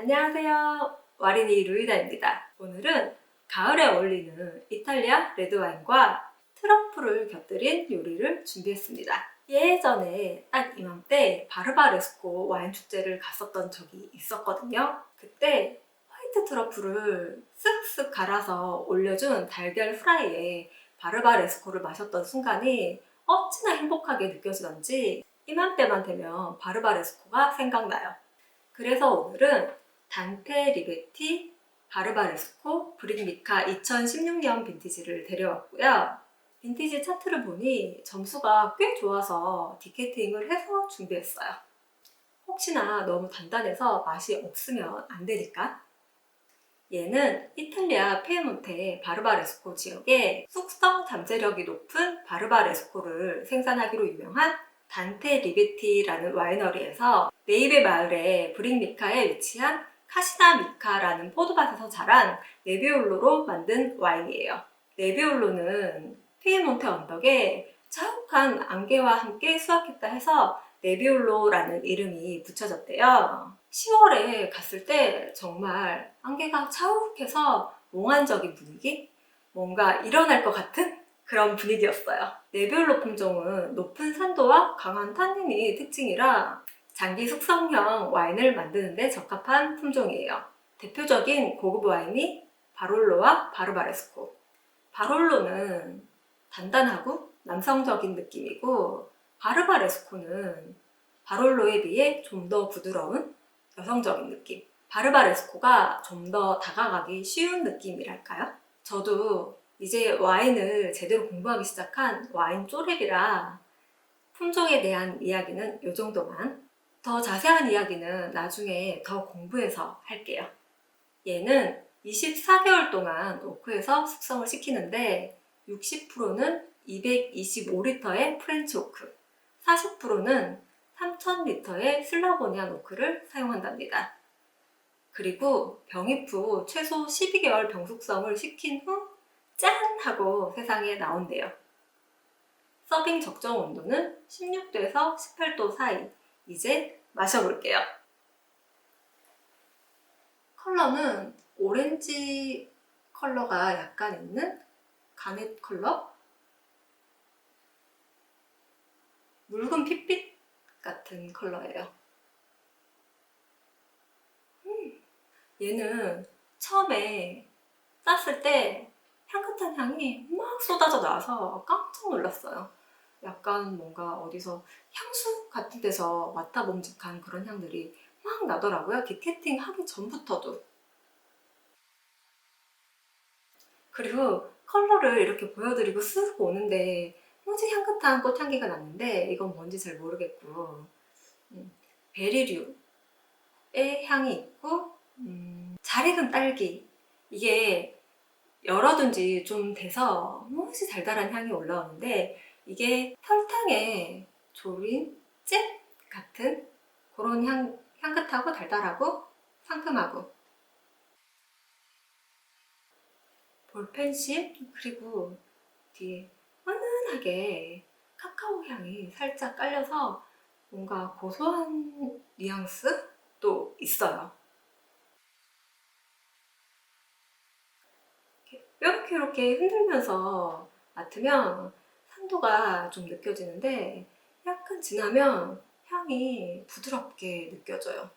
안녕하세요. 와리니 루이다입니다. 오늘은 가을에 어울리는 이탈리아 레드와인과 트러플을 곁들인 요리를 준비했습니다. 예전에 딱 이맘때 바르바레스코 와인 축제를 갔었던 적이 있었거든요. 그때 화이트 트러플을 쓱쓱 갈아서 올려준 달걀 프라이에 바르바레스코를 마셨던 순간이 어찌나 행복하게 느껴지던지 이맘때만 되면 바르바레스코가 생각나요. 그래서 오늘은 단테 리베티 바르바레스코 브릭미카 2016년 빈티지를 데려왔고요. 빈티지 차트를 보니 점수가 꽤 좋아서 디케이팅을 해서 준비했어요. 혹시나 너무 단단해서 맛이 없으면 안 되니까. 얘는 이탈리아 페몬테 바르바레스코 지역에 숙성 잠재력이 높은 바르바레스코를 생산하기로 유명한 단테 리베티라는 와이너리에서 네이베 마을의 브릭미카에 위치한 카시나 미카라는 포도밭에서 자란 네비올로로 만든 와인이에요. 네비올로는 피에몬테 언덕에 자욱한 안개와 함께 수확했다 해서 네비올로라는 이름이 붙여졌대요. 10월에 갔을 때 정말 안개가 자욱해서 몽환적인 분위기? 뭔가 일어날 것 같은 그런 분위기였어요. 네비올로 품종은 높은 산도와 강한 탄닌이 특징이라 장기 숙성형 와인을 만드는데 적합한 품종이에요. 대표적인 고급 와인이 바롤로와 바르바레스코. 바롤로는 단단하고 남성적인 느낌이고 바르바레스코는 바롤로에 비해 좀 더 부드러운 여성적인 느낌. 바르바레스코가 좀 더 다가가기 쉬운 느낌이랄까요? 저도 이제 와인을 제대로 공부하기 시작한 와인 쪼렙이라 품종에 대한 이야기는 이 정도만. 더 자세한 이야기는 나중에 더 공부해서 할게요. 얘는 24개월 동안 오크에서 숙성을 시키는데 60%는 225리터의 프렌치 오크, 40%는 3000리터의 슬라보니안 오크를 사용한답니다. 그리고 병입 후 최소 12개월 병숙성을 시킨 후 짠! 하고 세상에 나온대요. 서빙 적정 온도는 16도에서 18도 사이. 이제 마셔볼게요. 컬러는 오렌지 컬러가 약간 있는 가넷 컬러? 묽은 핏빛 같은 컬러예요. 음, 얘는 처음에 땄을 때 향긋한 향이 막 쏟아져 나와서 깜짝 놀랐어요. 약간 뭔가 어디서 향수 같은 데서 맡아봄직한 그런 향들이 막 나더라고요. 디케팅 하기 전부터도. 그리고 컬러를 이렇게 보여드리고 쓱 오는데 무지 향긋한 꽃향기가 났는데 이건 뭔지 잘 모르겠고 음, 베리류의 향이 있고 음, 잘 익은 딸기 이게 열어둔 지 좀 돼서 무지 달달한 향이 올라오는데 이게 설탕에 졸인 잼 같은 그런 향, 향긋하고 달달하고 상큼하고 볼펜심 그리고 뒤에 은은하게 카카오 향이 살짝 깔려서 뭔가 고소한 뉘앙스도 있어요. 이렇게 이렇게 흔들면서 맡으면 산도가 좀 느껴지는데 약간 지나면 향이 부드럽게 느껴져요.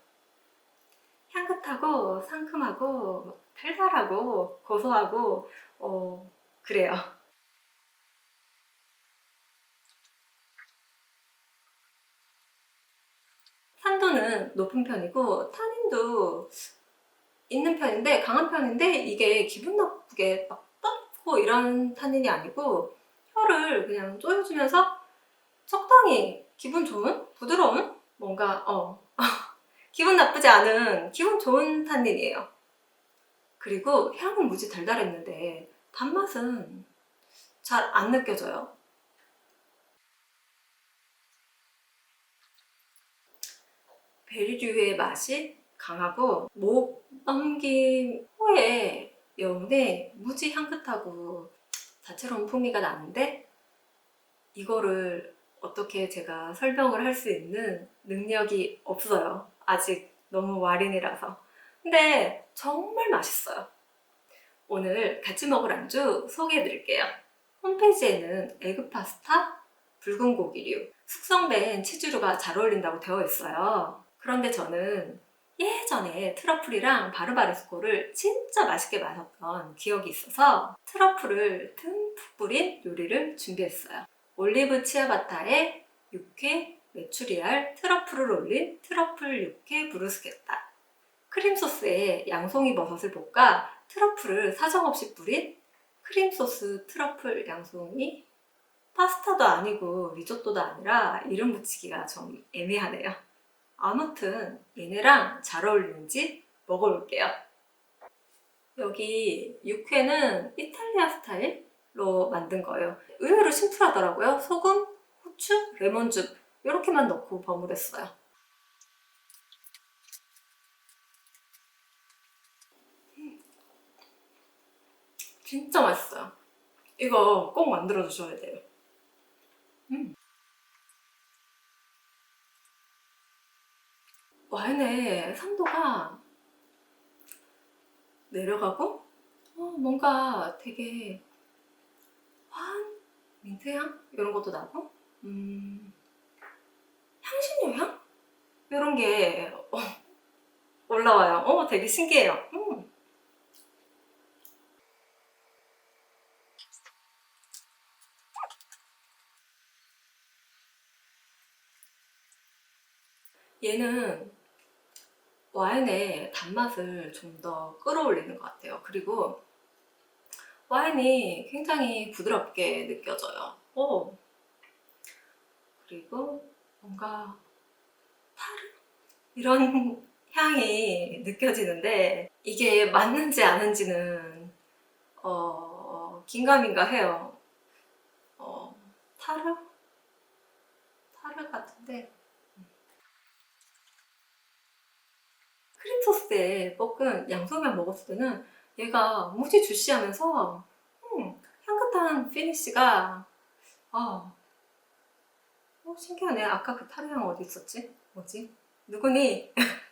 향긋하고 상큼하고 달달하고 고소하고 어 그래요. 산도는 높은 편이고 타닌도 있는 편인데 강한 편인데 이게 기분 나쁘게 막 떴고 이런 타닌이 아니고 혀를 그냥 조여주면서 적당히 기분 좋은 부드러운 뭔가 어 기분 나쁘지 않은 기분 좋은 탄닌이에요. 그리고 향은 무지 달달했는데 단맛은 잘 안 느껴져요. 베리류의 맛이 강하고 목 넘긴 후에 여운에 무지 향긋하고 다채로운 풍미가 나는데 이거를 어떻게 제가 설명을 할 수 있는 능력이 없어요. 아직 너무 와린이라서. 근데 정말 맛있어요. 오늘 같이 먹을 안주 소개해 드릴게요. 홈페이지에는 에그 파스타, 붉은 고기류, 숙성된 치즈류가 잘 어울린다고 되어 있어요. 그런데 저는 예전에 트러플이랑 바르바레스코를 진짜 맛있게 마셨던 기억이 있어서 트러플을 듬뿍 뿌린 요리를 준비했어요. 올리브 치아바타에 육회, 메추리알, 트러플을 올린 트러플 육회 브루스케타. 크림 소스에 양송이 버섯을 볶아 트러플을 사정없이 뿌린 크림 소스 트러플 양송이 파스타도 아니고 리조또도 아니라 이름 붙이기가 좀 애매하네요. 아무튼 얘네랑 잘 어울리는지 먹어볼게요. 여기 육회는 이탈리아 스타일로 만든 거예요. 의외로 심플하더라고요. 소금, 후추, 레몬즙 이렇게만 넣고 버무렸어요. 음. 진짜 맛있어요. 이거 꼭 만들어 주셔야 돼요. 음. 와인의 산도가 내려가고 어, 뭔가 되게 화한 민트향 이런 것도 나고 음, 향신료 향 이런 게 어, 올라와요. 어, 되게 신기해요. 음. 얘는 와인의 단맛을 좀 더 끌어올리는 것 같아요. 그리고 와인이 굉장히 부드럽게 느껴져요. 오. 그리고 뭔가 타르? 이런 향이 느껴지는데 이게 맞는지 아닌지는 어, 긴가민가 해요. 어, 타르? 타르 같은데 소스에 볶은 양송면 먹었을 때는 얘가 무지 주시하면서 음, 향긋한 피니쉬가 아, 어, 신기하네. 아까 그 타르향 어디 있었지? 뭐지? 누구니?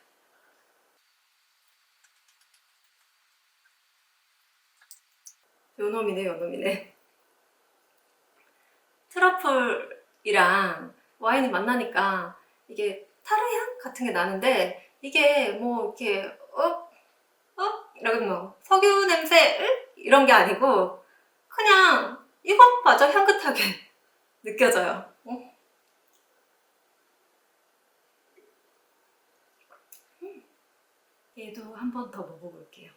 요놈이네, 요놈이네. 트러플이랑 와인이 만나니까 이게 타르향 같은 게 나는데 이게 뭐 이렇게 어? 어? 이런 뭐 석유 냄새 으? 이런 게 아니고 그냥 이것마저 향긋하게 느껴져요. 어? 음. 얘도 한 번 더 먹어볼게요.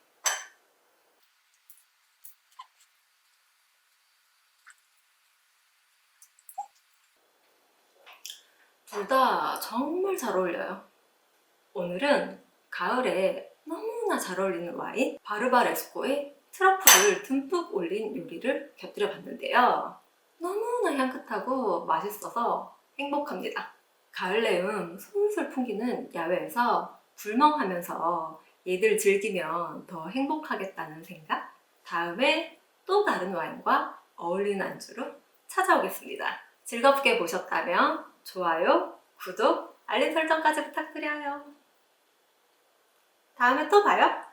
둘 다 정말 잘 어울려요. 오늘은 가을에 너무나 잘 어울리는 와인 바르바레스코에 트러플을 듬뿍 올린 요리를 곁들여 봤는데요. 너무나 향긋하고 맛있어서 행복합니다. 가을 내음 솔솔 풍기는 야외에서 불멍하면서 얘들 즐기면 더 행복하겠다는 생각? 다음에 또 다른 와인과 어울리는 안주로 찾아오겠습니다. 즐겁게 보셨다면 좋아요, 구독, 알림 설정까지 부탁드려요. 다음에 또 봐요.